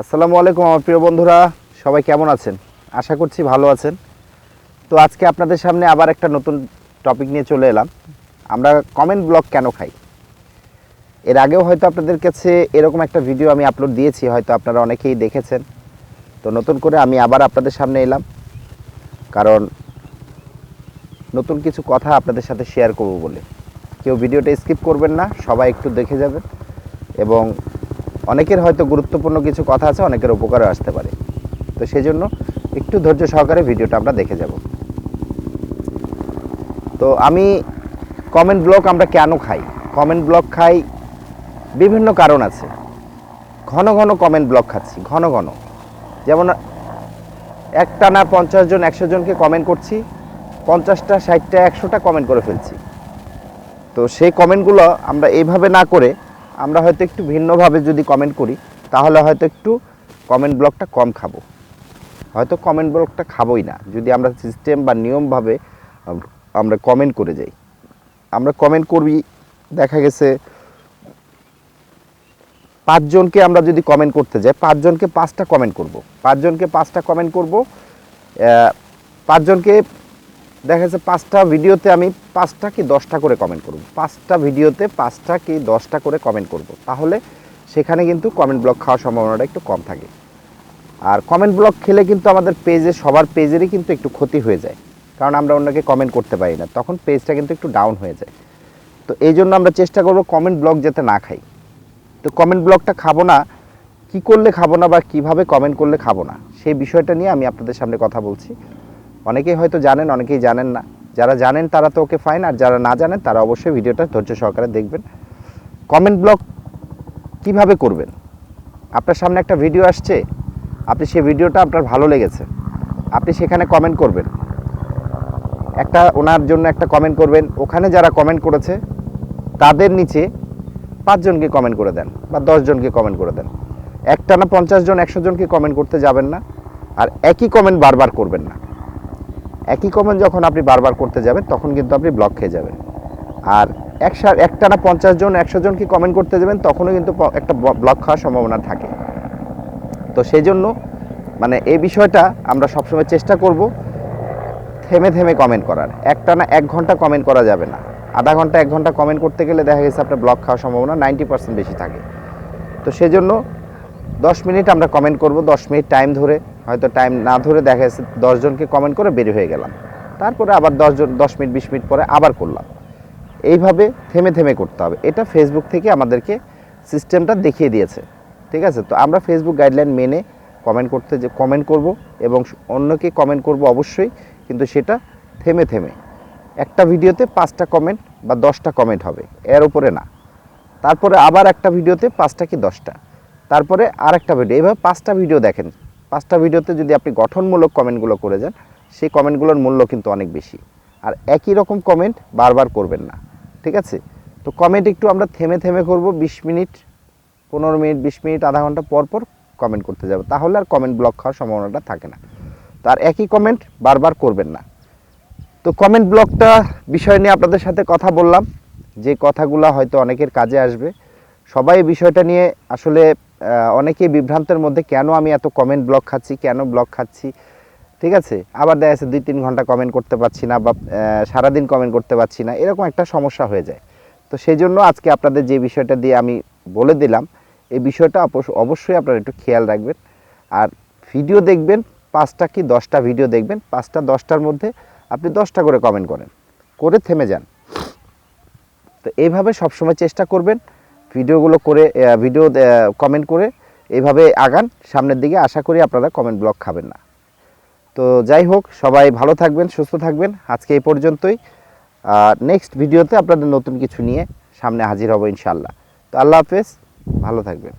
আসসালামু আলাইকুম, আমার প্রিয় বন্ধুরা। সবাই কেমন আছেন? আশা করছি ভালো আছেন। তো আজকে আপনাদের সামনে আবার একটা নতুন টপিক নিয়ে চলে এলাম। আমরা কমেন্ট ব্লগ কেন খাই? এর আগেও হয়তো আপনাদের কাছে এরকম একটা ভিডিও আমি আপলোড দিয়েছি, হয়তো আপনারা অনেকেই দেখেছেন। তো নতুন করে আমি আবার আপনাদের সামনে এলাম। কারণ নতুন কিছু কথা আপনাদের সাথে শেয়ার করব বলে। কেউ ভিডিওটা স্কিপ করবেন না, সবাই একটু দেখে যাবেন। এবং অনেকের হয়তো গুরুত্বপূর্ণ কিছু কথা আছে, অনেকের উপকারে আসতে পারে। তো সেই জন্য একটু ধৈর্য সহকারে ভিডিওটা আমরা দেখে যাব। তো আমি কমেন্ট ব্লক আমরা কেন খাই? কমেন্ট ব্লক খাই বিভিন্ন কারণ আছে। ঘন ঘন কমেন্ট ব্লক খাচ্ছি, ঘন ঘন। যেমন একটা না পঞ্চাশ জন, একশো জনকে কমেন্ট করছি, পঞ্চাশটা, ষাটটা, একশোটা কমেন্ট করে ফেলছি। তো সেই কমেন্টগুলো আমরা এইভাবে না করে আমরা হয়তো একটু ভিন্নভাবে যদি কমেন্ট করি, তাহলে হয়তো একটু কমেন্ট ব্লকটা কম খাব। হয়তো কমেন্ট ব্লকটা খাবোই না। যদি আমরা সিস্টেম বা নিয়মভাবে আমরা কমেন্ট করে যাই। আমরা কমেন্ট করবি দেখা গেছে পাঁচজনকে আমরা যদি কমেন্ট করতে যাই, পাঁচজনকে পাঁচটা কমেন্ট করব। পাঁচজনকে পাঁচটা কমেন্ট করব পাঁচজনকে দেখা যাচ্ছে পাঁচটা ভিডিওতে আমি পাঁচটা কি দশটা করে কমেন্ট করব। পাঁচটা ভিডিওতে পাঁচটা কি দশটা করে কমেন্ট করব। তাহলে সেখানে কিন্তু কমেন্ট ব্লক খাওয়ার সম্ভাবনাটা একটু কম থাকে। আর কমেন্ট ব্লক খেলে কিন্তু আমাদের পেজে সবার পেজেরই কিন্তু একটু ক্ষতি হয়ে যায়। কারণ আমরা অন্যকে কমেন্ট করতে পারি না। তখন পেজটা কিন্তু একটু ডাউন হয়ে যায়। তো এই জন্য আমরা চেষ্টা করব কমেন্ট ব্লক যাতে না খাই। তো কমেন্ট ব্লকটা খাব না, কি করলে খাব না বা কীভাবে কমেন্ট করলে খাব না, সেই বিষয়টা নিয়ে আমি আপনাদের সামনে কথা বলছি। অনেকেই হয়তো জানেন, অনেকেই জানেন না। যারা জানেন তারা তো ওকে ফাইন আর যারা না জানেন তারা অবশ্যই ভিডিওটা ধৈর্য সহকারে দেখবেন। কমেন্ট ব্লক কীভাবে করবেন? আপনার সামনে একটা ভিডিও আসছে, আপনি সেই ভিডিওটা আপনার ভালো লেগেছে, আপনি সেখানে কমেন্ট করবেন। একটা, ওনার জন্য একটা কমেন্ট করবেন। ওখানে যারা কমেন্ট করেছে, তাদের নিচে পাঁচজনকে কমেন্ট করে দেন, বা দশজনকে কমেন্ট করে দেন। একটা না পঞ্চাশ জন, একশো জনকে কমেন্ট করতে যাবেন না, আর একই কমেন্ট বারবার করবেন না। একই কমেন্ট যখন আপনি বারবার করতে যাবেন, তখন কিন্তু আপনি ব্লক খেয়ে যাবেন। আর একশো একটা না পঞ্চাশ জন, একশো জনকে কমেন্ট করতে যাবেন, তখনও কিন্তু একটা ব্লক খাওয়ার সম্ভাবনা থাকে। তো সেই জন্য মানে এই বিষয়টা আমরা সবসময় চেষ্টা করব থেমে থেমে কমেন্ট করার। একটা না এক ঘণ্টা কমেন্ট করা যাবে না। আধা ঘণ্টা, এক ঘণ্টা কমেন্ট করতে গেলে দেখা গেছে আপনার ব্লক খাওয়ার সম্ভাবনা নাইনটি পার্সেন্ট বেশি থাকে। তো সেজন্য দশ মিনিট আমরা কমেন্ট করব, দশ মিনিট টাইম ধরে, হয়তো টাইম না ধরে দেখা যাচ্ছে দশজনকে কমেন্ট করে বের হয়ে গেলাম। তারপরে আবার দশজন, দশ মিনিট, বিশ মিনিট পরে আবার করলাম। এইভাবে থেমে থেমে করতে হবে। এটা ফেসবুক থেকে আমাদেরকে সিস্টেমটা দেখিয়ে দিয়েছে। ঠিক আছে? তো আমরা ফেসবুক গাইডলাইন মেনে কমেন্ট করতে যে কমেন্ট করব এবং অন্যকে কমেন্ট করব অবশ্যই, কিন্তু সেটা থেমে থেমে। একটা ভিডিওতে পাঁচটা কমেন্ট বা দশটা কমেন্ট হবে। এর উপরে না। তারপরে আবার একটা ভিডিওতে পাঁচটা কি দশটা? তারপরে আরেকটা ভিডিও এইভাবে পাঁচটা ভিডিও দেখেন। পাঁচটা ভিডিওতে যদি আপনি গঠনমূলক কমেন্টগুলো করে যান, সেই কমেন্টগুলোর মূল্য কিন্তু অনেক বেশি। আর একই রকম কমেন্ট বারবার করবেন না। ঠিক আছে? তো কমেন্ট একটু আমরা থেমে থেমে করব। বিশ মিনিট, পনেরো মিনিট, বিশ মিনিট, আধা ঘণ্টা পর পর কমেন্ট করতে যাব। তাহলে আর কমেন্ট ব্লক খাওয়ার সম্ভাবনাটা থাকে না। তার একই কমেন্ট বারবার করবেন না। তো কমেন্ট ব্লকটা বিষয় নিয়ে আপনাদের সাথে কথা বললাম। যে কথাগুলো হয়তো অনেকের কাজে আসবে। সবাই বিষয়টা নিয়ে আসলে অনেকেই বিভ্রান্তের মধ্যে, কেন আমি এত কমেন্ট ব্লক খাচ্ছি, কেন ব্লক খাচ্ছি, ঠিক আছে? আবার দেখা যাচ্ছে দুই তিন ঘণ্টা কমেন্ট করতে পারছি না বা সারাদিন কমেন্ট করতে পারছি না, এরকম একটা সমস্যা হয়ে যায়। তো সেই জন্য আজকে আপনাদের যে বিষয়টা দিয়ে আমি বলে দিলাম, এই বিষয়টা অবশ্যই আপনারা একটু খেয়াল রাখবেন। আর ভিডিও দেখবেন, পাঁচটা কি দশটা ভিডিও দেখবেন, পাঁচটা দশটার মধ্যে আপনি দশটা করে কমেন্ট করেন, করে থেমে যান। তো এইভাবে সবসময় চেষ্টা করবেন ভিডিওগুলো করে ভিডিও কমেন্ট করে এভাবে আগান। সামনের দিকে আশা করি আপনারা কমেন্ট ব্লক খাবেন না। তো যাই হোক, সবাই ভালো থাকবেন, সুস্থ থাকবেন। আজকে এই পর্যন্তই। নেক্সট ভিডিওতে আপনাদের নতুন কিছু নিয়ে সামনে হাজির হব ইনশাল্লাহ তো আল্লাহ হাফেজ, ভালো থাকবেন।